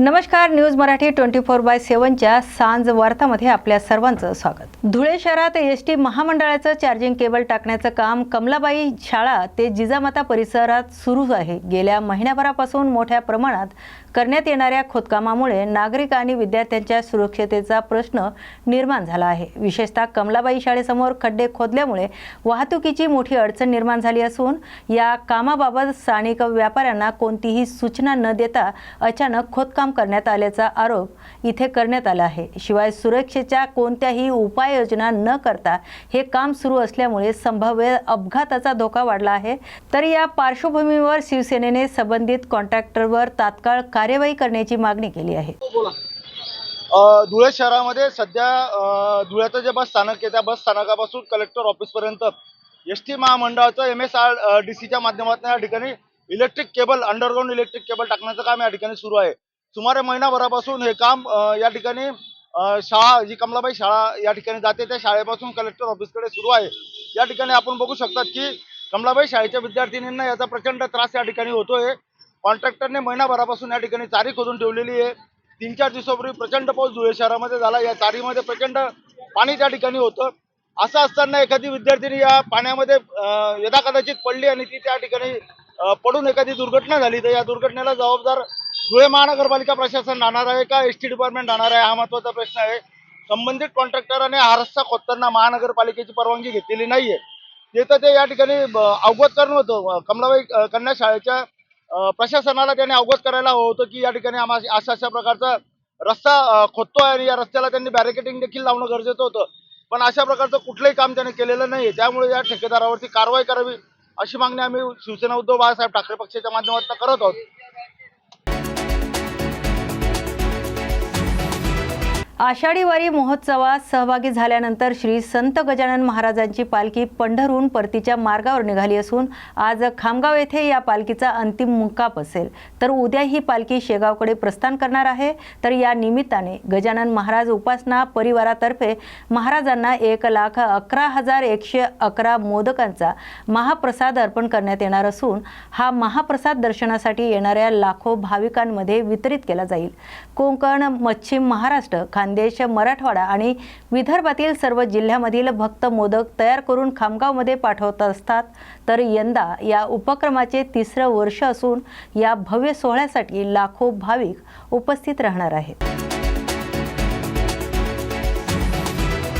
नमस्कार news Marathi twenty four by सेवनच्या सांज वार्तामध्ये आपल्या सर्वांचं स्वागत. धुळे शहरात एस टी महामंडळाचं चार्जिंग केबल टाकण्याचं काम कमलाबाई शाळा ते जिजामाता परिसरात सुरू आहे. गेल्या महिन्याभरापासून मोठ्या प्रमाणात करण्यात येणाऱ्या खोदकामामुळे नागरिक आणि विद्यार्थ्यांच्या सुरक्षतेचा प्रश्न निर्माण झाला आहे. विशेषतः कमलाबाई शाळेसमोर खड्डे खोदल्यामुळे वाहतुकीची मोठी अडचण निर्माण झाली असून या कामाबाबत स्थानिक व्यापाऱ्यांना कोणतीही सूचना न देता अचानक खोदकाम करण्यात आल्याचा आरोप इथे करण्यात आला आहे. शिवाय सुरक्षेच्या कोणत्याही उपाययोजना न करता हे काम सुरू असल्यामुळे संभाव्य अपघाताचा धोका वाढला आहे. तर या पार्श्वभूमीवर शिवसेनेने संबंधित कॉन्ट्रॅक्टरवर तात्काळ कार्यवाही करण्याची मागणी केली आहे. हो, धुळे शहरामध्ये सध्या धुळ्याचं जे बस स्थानक आहे त्या बस स्थानकापासून कलेक्टर ऑफिसपर्यंत एस टी महामंडळाचं एम एस आर डी सीच्या माध्यमातून या ठिकाणी electric cable underground electric cable टाकण्याचं काम या ठिकाणी सुरू आहे. सुमारे महिनाभरापासून हे काम या ठिकाणी शाळा जी कमलाबाई शाळा या ठिकाणी जाते त्या शाळेपासून कलेक्टर ऑफिसकडे सुरू आहे. या ठिकाणी आपण बघू शकतात की कमलाबाई शाळेच्या विद्यार्थिनींना याचा प्रचंड त्रास या ठिकाणी होतोय. कॉन्ट्रॅक्टरने महिनाभरापासून या ठिकाणी चारी खोदून ठेवलेली आहे. तीन चार दिवसापूर्वी प्रचंड पाऊस धुळे शहरामध्ये झाला. या चारीमध्ये प्रचंड पाणी त्या ठिकाणी होतं. असं असताना एखादी विद्यार्थिनी या पाण्यामध्ये यदाकदाचित पडली आणि ती त्या ठिकाणी पडून एखादी दुर्घटना झाली तर या दुर्घटनेला जबाबदार धुळे महानगरपालिका प्रशासन राहणार आहे का एस टी डिपार्टमेंट राहणार आहे हा महत्त्वाचा प्रश्न आहे. संबंधित कॉन्ट्रॅक्टराने हा रस्ता खोदताना महानगरपालिकेची परवानगी घेतलेली नाहीये. ते तर ते या ठिकाणी अवगत करणं होतं. कमलाबाई कन्या शाळेच्या प्रशासनाला त्यांनी अवगत करायला हवं होतं की या ठिकाणी आम्हा अशा अशा प्रकारचा रस्ता खोदतोय आणि या रस्त्याला त्यांनी बॅरिकेटिंग देखील लावणं गरजेचं होतं. पण अशा प्रकारचं कुठलंही काम त्याने केलेलं नाही त्यामुळे या ठेकेदारावरती कारवाई करावी अशी मागणी आम्ही शिवसेना उद्धव बाळासाहेब ठाकरे पक्षाच्या माध्यमातून करत आहोत. आषाढी वारी महोत्सवात सहभागी झाल्यानंतर श्री संत गजानन महाराजांची पालखी पंढरहून परतीच्या मार्गावर निघाली असून आज खामगाव येथे या पालखीचा अंतिम मुक्काप असेल. तर उद्या ही पालखी शेगावकडे प्रस्थान करणार आहे. तर या निमित्ताने गजानन महाराज उपासना परिवारातर्फे महाराजांना एक लाख अकरा हजार एकशे अकरा मोदकांचा महाप्रसाद अर्पण करण्यात येणार असून हा महाप्रसाद दर्शनासाठी येणाऱ्या लाखो भाविकांमध्ये वितरित केला जाईल. कोकण मच्छिम महाराष्ट्र खान खानदेश मराठवाडा आणि विदर्भातील सर्व जिल्ह्यामधील भक्त मोदक तयार करून खामगावमध्ये पाठवत असतात. तर यंदा या उपक्रमाचे तिसरं वर्ष असून या भव्य सोहळ्यासाठी लाखो भाविक उपस्थित राहणार आहेत.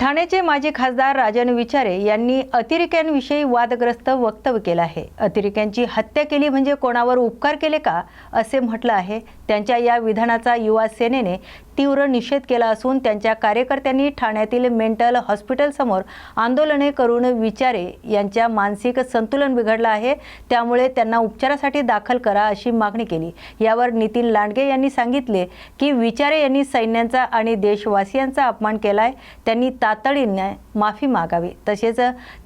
ठाण्याचे माजी खासदार राजन विचारे यांनी अतिरेक्यांविषयी वादग्रस्त वक्तव्य केलं आहे. अतिरेक्यांची हत्या केली म्हणजे कोणावर उपकार केले का असे म्हटलं आहे. त्यांच्या या विधानाचा युवा सेनेने तीव्र निषेध केला असून त्यांच्या कार्यकर्त्यांनी ठाण्यातील मेंटल हॉस्पिटलसमोर आंदोलने करून विचारे यांच्या मानसिक संतुलन बिघडलं आहे. त्यामुळे त्यांना उपचारासाठी दाखल करा अशी मागणी केली. यावर नितीन लांडगे यांनी सांगितले की विचारे यांनी सैन्यांचा आणि देशवासियांचा अपमान केला आहे त्यांनी ता तातडीने माफी मागावी. तसेच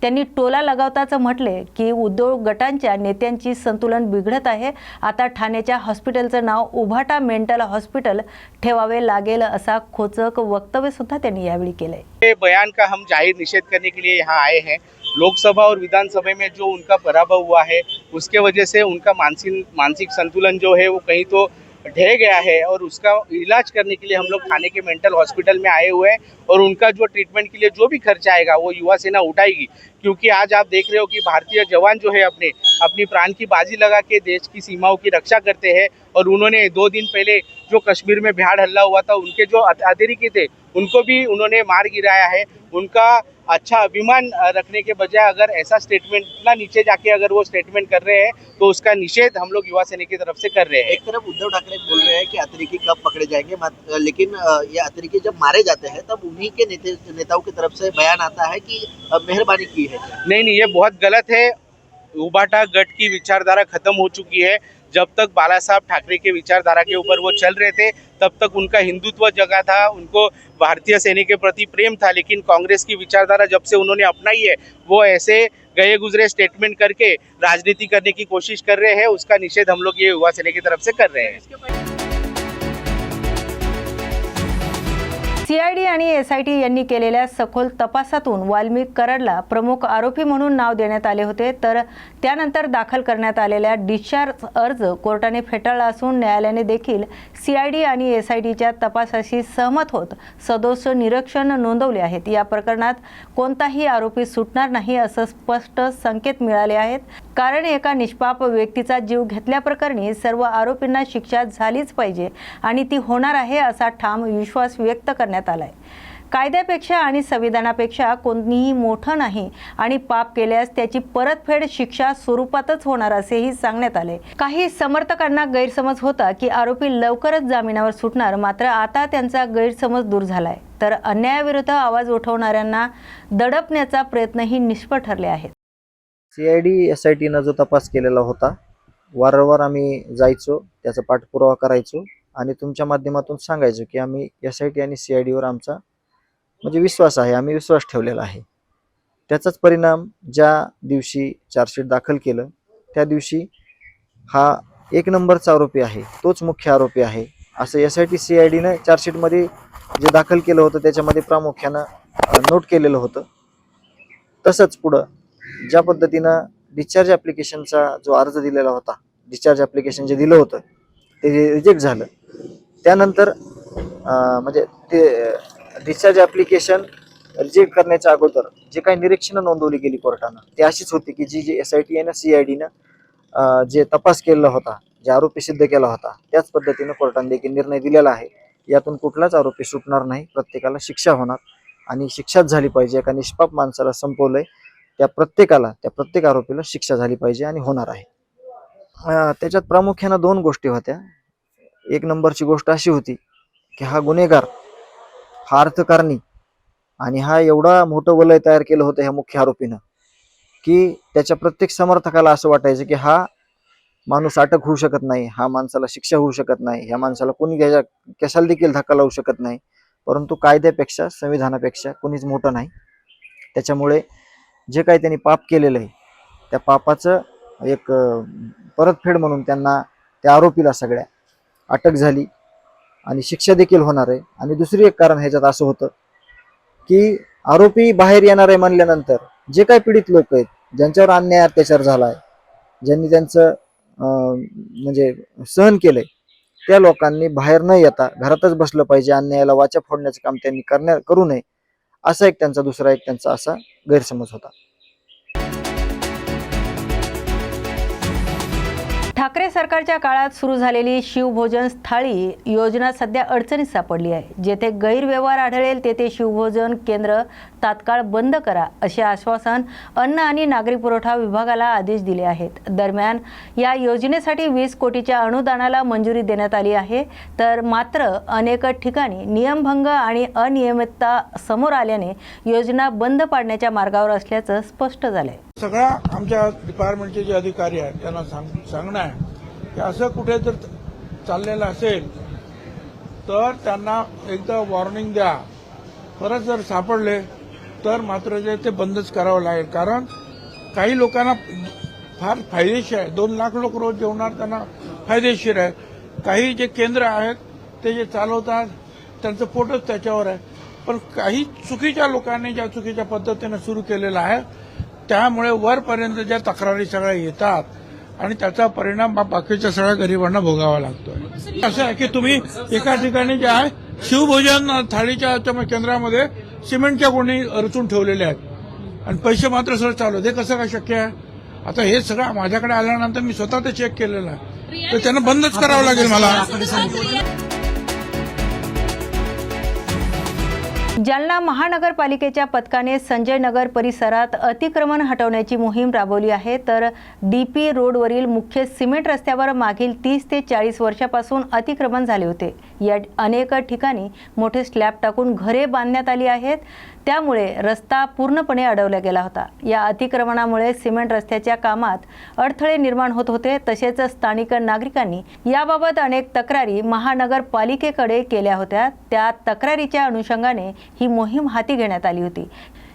त्यांनी टोला लगावताच म्हटले की उद्योग गटांच्या नेत्यांची संतुलन बिघडत आहे. आता ठाण्याच्या हॉस्पिटलचं नाव उभाटा मेंटल हॉस्पिटल ठेवावे लागेल असा खोचक वक्तव्य सुद्धा त्यांनी यावेळी केलंय. के बयान का हम जाहिर निषेध करने के लिए यहाँ आए हैं? लोकसभा और विधानसभा में जो उनका पराभव हुआ है उसके वजह से उनका मानसिक मानसिक संतुलन जो है वो कहीं तो ढह गया है और उसका इलाज करने के लिए हम लोग थाने के मेंटल हॉस्पिटल में आए हुए हैं और उनका जो ट्रीटमेंट के लिए जो भी खर्चा आएगा वो युवा सेना उठाएगी। क्योंकि आज आप देख रहे हो कि भारतीय जवान जो है अपने, अपनी प्राण की बाजी लगा के देश की सीमाओं की रक्षा करते हैं और उन्होंने दो दिन पहले जो कश्मीर में बिहार हल्ला हुआ था, उनके जो अत- अतिरेकी थे, उनको भी उन्होंने मार गिराया है। उनका अच्छा अभिमान रखने के बजाय अगर ऐसा स्टेटमेंट ना नीचे जाके अगर वो स्टेटमेंट कर रहे हैं तो उसका निषेध हम लोग युवा सेना की तरफ़ से कर रहे हैं। एक तरफ़ उद्धव ठाकरे बोल रहे हैं कि अतिरेकी कब पकड़े जाएँगे लेकिन ये अतिरेकी जब मारे जाते हैं तब उन्हीं के नेते नेताओं की तरफ़ से बयान आता है कि मेहरबानी की है। नहीं नहीं ये बहुत गलत है। उबाटा गट की विचारधारा खत्म हो चुकी है। जब तक बाला साहब ठाकरे के विचारधारा के ऊपर वो चल रहे थे, तब तक उनका हिंदुत्व जगा था, उनको भारतीय सेना के प्रति प्रेम था, लेकिन कांग्रेस की विचारधारा जब से उन्होंने अपनाई है, वो ऐसे गए गुजरे स्टेटमेंट करके राजनीति करने की कोशिश कर रहे हैं, उसका निषेध हम लोग ये युवा सेना की तरफ़ से कर रहे हैं। सीआयडी आणि एसआयटी यांनी केलेल्या सखोल तपासातून वाल्मिक करडला प्रमुख आरोपी म्हणून नाव देण्यात आले होते. तर त्यानंतर दाखल करण्यात आलेल्या डिस्चार्ज अर्ज कोर्टाने फेटाळला असून न्यायालयाने देखील सीआयडी आणि एसआयटीच्या तपासाशी सहमत होत सदोष निरीक्षण नोंदवले आहेत. या प्रकरणात कोणताही आरोपी सुटणार नाही असं स्पष्ट संकेत मिळाले आहेत. कारण एका निष्पाप व्यक्तीचा जीव घेतल्याप्रकरणी सर्व आरोपींना शिक्षा झालीच पाहिजे आणि ती होणार आहे असा ठाम विश्वास व्यक्त करण्यात आलाय. कायद्यापेक्षा आणि संविधानापेक्षा कोणीही मोठं नाही आणि पाप केल्यास त्याची परतफेड शिक्षा स्वरूपातच होणार असेही सांगण्यात आले. काही समर्थकांना गैरसमज होता की आरोपी लवकरच जामिनावर सुटणार मात्र आता त्यांचा गैरसमज दूर झालाय. तर अन्यायाविरुद्ध आवाज उठवणाऱ्यांना दडपण्याचा प्रयत्नही निष्फळ ठरले आहेत. C I D S I टीनं जो तपास केलेला होता वारंवार आम्ही जायचो त्याचा पाठपुरावा करायचो आणि तुमच्या माध्यमातून सांगायचो की आम्ही एस आय टी आणि सी आय डीवर आमचा म्हणजे विश्वास आहे आम्ही विश्वास ठेवलेला आहे. त्याचाच परिणाम ज्या दिवशी चार्जशीट दाखल केलं त्या दिवशी हा एक नंबरचा आरोपी आहे तोच मुख्य आरोपी आहे. असं S I T C I डीनं चार्जशीटमध्ये जे दाखल केलं होतं त्याच्यामध्ये प्रामुख्यानं नोट केलेलं होतं. तसंच पुढं ज्या पद्धतीनं डिस्चार्ज ॲप्लिकेशनचा जो अर्ज दिलेला होता डिस्चार्ज ॲप्लिकेशन जे दिलं होतं ते रिजेक्ट झालं. त्यानंतर म्हणजे ते डिस्चार्ज ॲप्लिकेशन रिजेक्ट करण्याच्या अगोदर जे काही निरीक्षणं नोंदवली गेली कोर्टानं ते अशीच होती की जी जी एस आय टी आणि सी आय डीनं जे तपास केलेला होता जे आरोपी सिद्ध केला होता त्याच पद्धतीनं कोर्टाने देखील निर्णय दिलेला आहे. यातून कुठलाच आरोपी सुटणार नाही प्रत्येकाला शिक्षा होणार आणि शिक्षाच झाली पाहिजे एका निष्पाप माणसाला संपवलंय. त्या प्रत्येकाला त्या प्रत्येक आरोपीला शिक्षा झाली पाहिजे आणि होणार आहे. त्याच्यात प्रामुख्यानं दोन गोष्टी होत्या. एक नंबरची गोष्ट अशी होती की हा गुन्हेगार हा अर्थकारणी आणि हा एवढा मोठं वलय तयार केलं होतं ह्या मुख्य आरोपीनं की त्याच्या प्रत्येक समर्थकाला असं वाटायचं की हा माणूस अटक होऊ शकत नाही हा माणसाला शिक्षा होऊ शकत नाही ह्या माणसाला कोणी घ्यायच्या कशाला देखील धक्का लावू शकत नाही. परंतु कायद्यापेक्षा संविधानापेक्षा कोणीच मोठं नाही. त्याच्यामुळे जे काही त्यांनी पाप केलेलं आहे त्या पापाचं एक परतफेड म्हणून त्यांना त्या आरोपीला सगळ्या अटक झाली आणि शिक्षा देखील होणार आहे. आणि दुसरी एक कारण ह्याच्यात असं होतं की आरोपी बाहेर येणार आहे म्हणल्यानंतर जे काही पीडित लोक आहेत ज्यांच्यावर अन्याय अत्याचार झाला आहे ज्यांनी त्यांचं म्हणजे सहन केलंय त्या लोकांनी बाहेर न येता घरातच बसलं पाहिजे. अन्यायाला वाचा फोडण्याचं काम त्यांनी करण्या करू नये. असा एक त्यांचा दुसरा एक त्यांचा असा गैरसमज होता. ठाकरे सरकारच्या काळात सुरू झालेली शिवभोजन थाळी योजना सध्या अडचणीत सापडली आहे. जेथे गैरव्यवहार आढळेल तेथे शिवभोजन केंद्र तात्काळ बंद करा असे आश्वासन अन्न आणि नागरी पुरवठा विभागाला आदेश दिले आहेत. दरम्यान या योजनेसाठी वीस कोटीच्या अनुदानाला मंजुरी देण्यात आली आहे. तर मात्र अनेक ठिकाणी नियमभंग आणि अनियमितता समोर आल्याने योजना बंद पाडण्याच्या मार्गावर असल्याचं स्पष्ट झालंय. सगळ्या आमच्या डिपार्टमेंटचे जे अधिकारी आहेत त्यांना सांग सांगणं आहे की असं कुठे जर चाललेलं असेल तर त्यांना एकदा वॉर्निंग द्या. परत जर सापडले तर मात्र जे ते बंदच करावं लागेल. कारण काही लोकांना फार फायदेशीर आहे. दोन लाख लोक रोज जेवणार त्यांना फायदेशीर आहे. काही जे केंद्र आहेत ते जे चालवतात त्यांचं पोटच त्याच्यावर आहे. पण काही चुकीच्या लोकांनी ज्या चुकीच्या पद्धतीनं सुरू केलेलं आहे त्यामुळे वरपर्यंत ज्या तक्रारी सगळ्या येतात आणि त्याचा परिणाम बाकीच्या सगळ्या गरिबांना भोगावा लागतोय. असं आहे की तुम्ही एका ठिकाणी जे आहे शिवभोजन थाळीच्या केंद्रामध्ये सिमेंटच्या कोणी रचून ठेवलेल्या आहेत. आणि पैसे मात्र सगळं चालू आहेत. हे कसं काय शक्य आहे? आता हे सगळं माझ्याकडे आल्यानंतर मी स्वतः ते चेक केलेलं आहे. तर त्यांना बंदच करावं लागेल मला. जालना महानगरपालिकेच्या पथकाने संजय नगर परिसरात अतिक्रमण हटवण्याची मोहीम राबवली आहे. तर डी पी रोडवरील मुख्य सिमेंट रस्त्यावर मागील तीस ते चाळीस वर्षापासून अतिक्रमण झाले होते. या अनेक ठिकाणी मोठे स्लॅब टाकून घरे बांधण्यात आली आहेत. त्यामुळे रस्ता पूर्णपणे अडवला गेला होता. या अतिक्रमणामुळे सिमेंट रस्त्याच्या कामात अडथळे निर्माण होत होते. तसेच स्थानिक नागरिकांनी याबाबत अनेक तक्रारी महानगरपालिकेकडे केल्या होत्या. त्या तक्रारीच्या अनुषंगाने ही मोहीम हाती घेण्यात आली होती.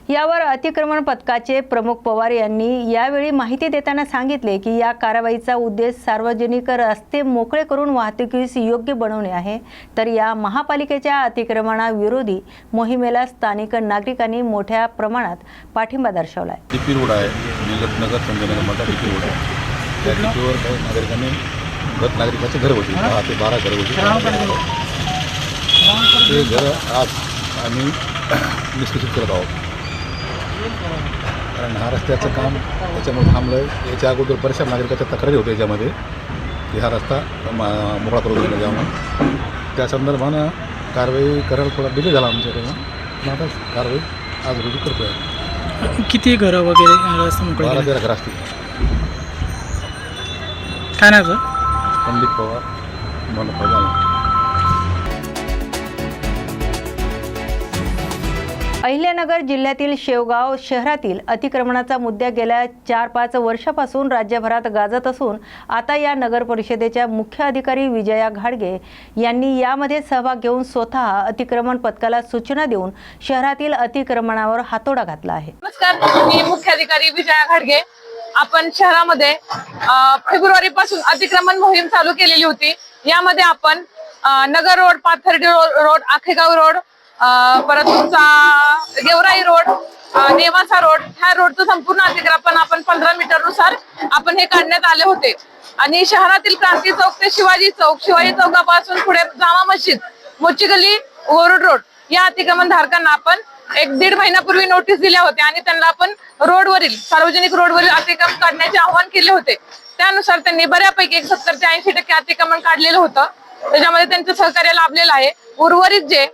यावर अतिक्रमण पथकाचे प्रमुख पवार यांनी यावेळी माहिती देताना सांगितले की या कारवाईचा उद्देश सार्वजनिक रस्ते मोकळे करून वाहतुकीस योग्य बनवणे आहे. तर या महापालिकेच्या अतिक्रमणाविरोधी मोहिमेला स्थानिक नागरिकांनी मोठ्या प्रमाणात पाठिंबा दर्शवला आहे. ते घरं आज आम्ही निष्कर्षित करत आहोत. कारण हा रस्त्याचं काम त्याच्यामुळे थांबलं आहे याच्या अगोदर बऱ्याचशा नागरिकाच्या तक्रारी होत्या याच्यामध्ये की हा रस्ता मोकळा करून दिला जाऊन त्या संदर्भानं कारवाई करायला थोडा डिले झाला आमच्याकडून पण आता कारवाई आज रोजी करतो आहे किती घरं वगैरे रस्ते मोकळे बारा? तेरा घर असतील. काय नाव सर पंडित पवार मला फैजाला अहिल्यानगर जिल्ह्यातील शेवगाव शहरातील अतिक्रमणाचा मुद्दा गेल्या चार पाच वर्षापासून राज्यभरात गाजत असून आता या नगर परिषदेच्या मुख्य अधिकारी विजया घाडगे यांनी यामध्ये सहभाग घेऊन स्वतः अतिक्रमण पथकाला सूचना देऊन शहरातील अतिक्रमणावर हातोडा घातला आहे. नमस्कार मी मुख्याधिकारी विजया घाडगे. आपण शहरामध्ये फेब्रुवारी पासून अतिक्रमण मोहीम चालू केलेली होती. यामध्ये आपण Nagar road Pathardi road Akhegaon road परत तुमचा गेवराई रोड नेवासा रोड ह्या रोडचं संपूर्ण अतिक्रमण आपण पंधरा मीटरनुसार आपण हे काढण्यात आले होते. आणि शहरातील क्रांती चौक ते शिवाजी चौक शिवाजी चौकापासून पुढे जामा मस्जिद मोची गल्ली वरुड रोड या अतिक्रमण धारकांना आपण एक दीड महिन्यापूर्वी नोटीस दिल्या होत्या आणि त्यांना आपण रोडवरील सार्वजनिक रोडवरील अतिक्रमण काढण्याचे आवाहन केले होते. त्यानुसार त्यांनी बऱ्यापैकी एक सत्तर ते ऐंशी टक्के अतिक्रमण काढलेलं होतं. त्याच्यामध्ये त्यांचं सहकार्य लाभलेलं आहे. उर्वरित जे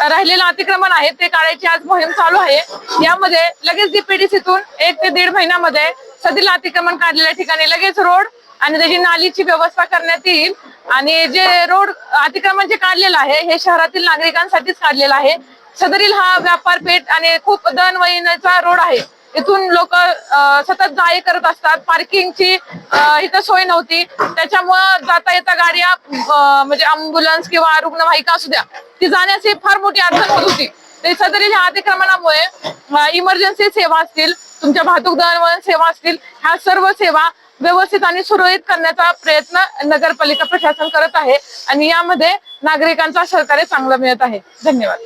राहिलेलं अतिक्रमण आहे ते काढायची आज मोहीम चालू आहे. यामध्ये लगेच डीपीडीसीतून एक ते दीड महिन्यामध्ये सदील अतिक्रमण काढलेल्या ठिकाणी लगेच रोड आणि त्याची नालीची व्यवस्था करण्यात येईल. आणि जे रोड अतिक्रमण जे काढलेलं आहे हे शहरातील नागरिकांसाठीच काढलेलं आहे. सदरील हा व्यापार पेठ आणि खूप दळणवळणीचा रोड आहे. इथून लोक सतत जा करत असतात. पार्किंगची इथं सोय नव्हती. त्याच्यामुळं जाता येता गाड्या म्हणजे अम्ब्युलन्स किंवा रुग्णवाहिका असू द्या ती जाण्याची फार मोठी अडचण होत होती. ते सदरील ह्या अतिक्रमणामुळे इमर्जन्सी सेवा असतील तुमच्या वाहतूक दळणवळण सेवा असतील ह्या सर्व सेवा व्यवस्थित आणि सुरळीत करण्याचा प्रयत्न नगरपालिका प्रशासन करत आहे. आणि यामध्ये नागरिकांचा सहकार्य चांगलं मिळत आहे. धन्यवाद.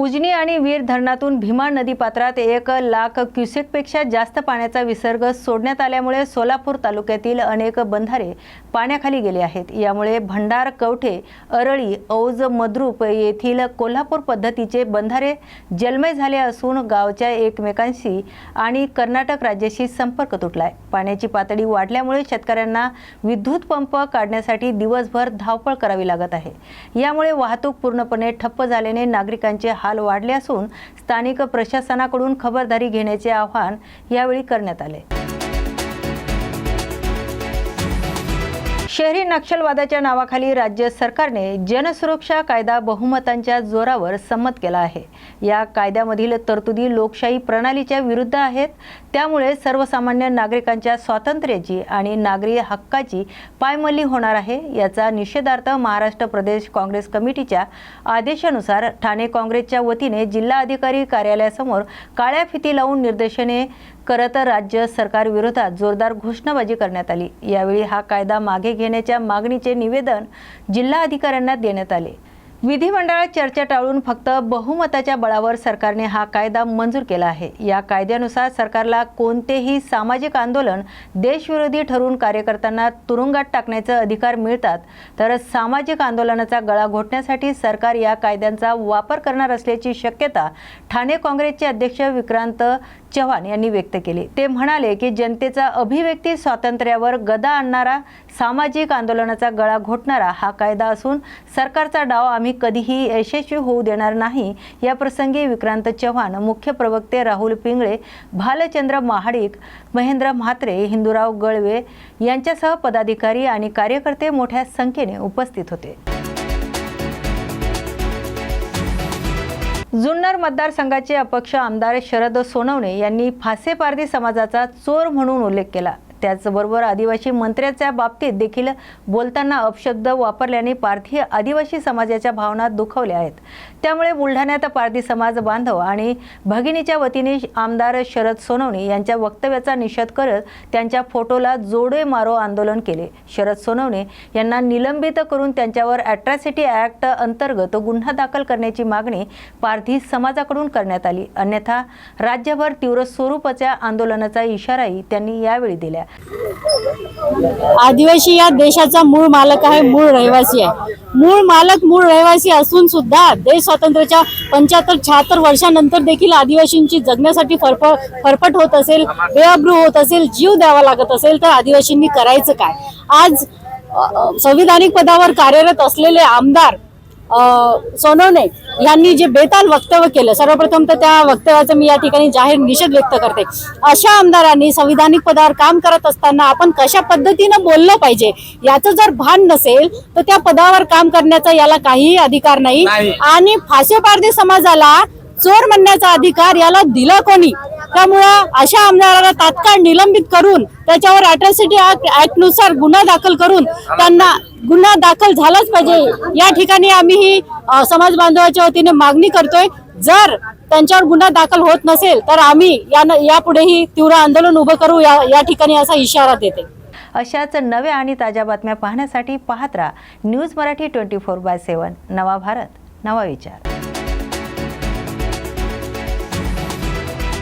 उजनी आणि वीर धरणातून भीमा नदी पात्रात एक लाख क्युसेकपेक्षा जास्त पाण्याचा विसर्ग सोडण्यात आल्यामुळे सोलापूर तालुक्यातील अनेक बंधारे पाण्याखाली गेले आहेत. यामुळे भंडार कवठे अरळी औज मद्रूप येथील कोल्हापूर पद्धतीचे बंधारे जलमय झाले असून गावच्या एकमेकांशी आणि कर्नाटक राज्याशी संपर्क तुटलाय. पाण्याची पातळी वाढल्यामुळे शेतकऱ्यांना विद्युत पंप काढण्यासाठी दिवसभर धावपळ करावी लागत आहे. यामुळे वाहतूक पूर्णपणे ठप्प झाल्याने नागरिकांचे हाल वाढले असून स्थानिक प्रशासनाकडून खबरदारी घेण्याचे आवाहन यावेळी करण्यात आले. शहरी नक्षलवादाच्या नावाखाली राज्य सरकारने जनसुरक्षा कायदा बहुमतांच्या जोरावर संमत केला आहे. या कायद्यामधील तरतुदी लोकशाही प्रणालीच्या विरुद्ध आहेत. त्यामुळे सर्वसामान्य नागरिकांच्या स्वातंत्र्याची आणि नागरी हक्काची पायमल्ली होणार आहे याचा निषेधार्थ महाराष्ट्र प्रदेश काँग्रेस कमिटीच्या आदेशानुसार ठाणे काँग्रेसच्या वतीने जिल्हाधिकारी कार्यालयासमोर काळ्या फिती लावून निर्देशने करत राज्य सरकार विरोधात जोरदार घोषणाबाजी करण्यात आली. यावेळी हा कायदा मागे घेण्याच्या मागणीचे निवेदन जिल्हा अधिकाऱ्यांना देण्यात आले. विधिमंडळात चर्चा टाळून फक्त बहुमताच्या बळावर सरकारने हा कायदा मंजूर केला आहे. या कायद्यानुसार सरकारला कोणतेही सामाजिक आंदोलन देशविरोधी ठरून कार्यकर्त्यांना तुरुंगात टाकण्याचे अधिकार मिळतात तर सामाजिक आंदोलनाचा गळा घोटण्यासाठी सरकार या कायद्यांचा वापर करणार असल्याची शक्यता ठाणे काँग्रेसचे अध्यक्ष विक्रांत चव्हाण यांनी व्यक्त केली. ते म्हणाले की जनतेचा अभिव्यक्ती स्वातंत्र्यावर गदा आणणारा सामाजिक आंदोलनाचा गळा घोटणारा हा कायदा असून सरकारचा डाव आम्ही कधीही यशस्वी होऊ देणार नाही. या प्रसंगी विक्रांत चव्हाण मुख्य प्रवक्ते राहुल पिंगळे भालचंद्र महाडिक महेंद्र म्हात्रे हिंदूराव गळवे यांच्यासह पदाधिकारी आणि कार्यकर्ते मोठ्या संख्येने उपस्थित होते. जुन्नर मतदारसंघाचे अपक्ष आमदार शरद सोनवणे यांनी फासेपारधी समाजाचा चोर म्हणून उल्लेख केला. त्याचबरोबर आदिवासी मंत्र्याच्या बाबतीत देखील बोलताना अपशब्द वापरल्याने पारधी आदिवासी समाजाच्या भावना दुखवल्या आहेत. त्यामुळे बुलढाण्यात पारधी समाज बांधव आणि भगिनीच्या वतीने आमदार शरद सोनवणे यांच्या वक्तव्याचा निषेध करत त्यांच्या फोटोला जोडे मारो आंदोलन केले. शरद सोनवणे यांना निलंबित करून त्यांच्यावर अॅट्रॅसिटी ॲक्ट अंतर्गत गुन्हा दाखल करण्याची मागणी पारधी समाजाकडून करण्यात आली. अन्यथा राज्यभर तीव्र स्वरूपाच्या आंदोलनाचा इशाराही त्यांनी यावेळी दिला. आदिवासी या देशाचा मूळ मालक आहे मूळ रहिवासी आहे. मूळ मालक मूळ रहिवासी असून सुद्धा देश स्वातंत्र्याच्या पंच्याहत्तर शहात्तर वर्षानंतर देखील आदिवासींची जगण्यासाठी फरफ फरफट होत असेल बेअब्रू होत असेल जीव द्यावा लागत असेल तर आदिवासींनी करायचं काय? आज संविधानिक पदावर कार्यरत असलेले आमदार सोनवणे यांनी जे बेताल वक्तव्य केलं सर्वप्रथम तर त्या वक्तव्याचा मी या ठिकाणी जाहीर निषेध व्यक्त करते. अशा आमदारांनी संविधानिक पदावर काम करत असताना आपण कशा पद्धतीनं बोललं पाहिजे? याचं जर भान नसेल तर त्या पदावर काम करण्याचा याला काहीही अधिकार नाही. आणि फासेपारधी समाजाला चोर म्हणण्याचा अधिकार याला दिला कोणी? त्यामुळं अशा आमदाराला तात्काळ निलंबित करून त्याच्यावर अट्रॉसिटी ऍक्टनुसार गुन्हा दाखल करून त्यांना गुन्हा दाखल झालाच पाहिजे. या ठिकाणी आम्ही ही समाज बांधवाच्या वतीने मागणी करतोय. जर त्यांच्यावर गुन्हा दाखल होत नसेल तर आम्ही या यापुढेही तीव्र आंदोलन उभं करू. या या ठिकाणी असा इशारा देते. अशाच नव्या आणि ताज्या बातम्या पाहण्यासाठी पाहत राहा. News Marathi twenty four by seven. नवा भारत नवा विचार.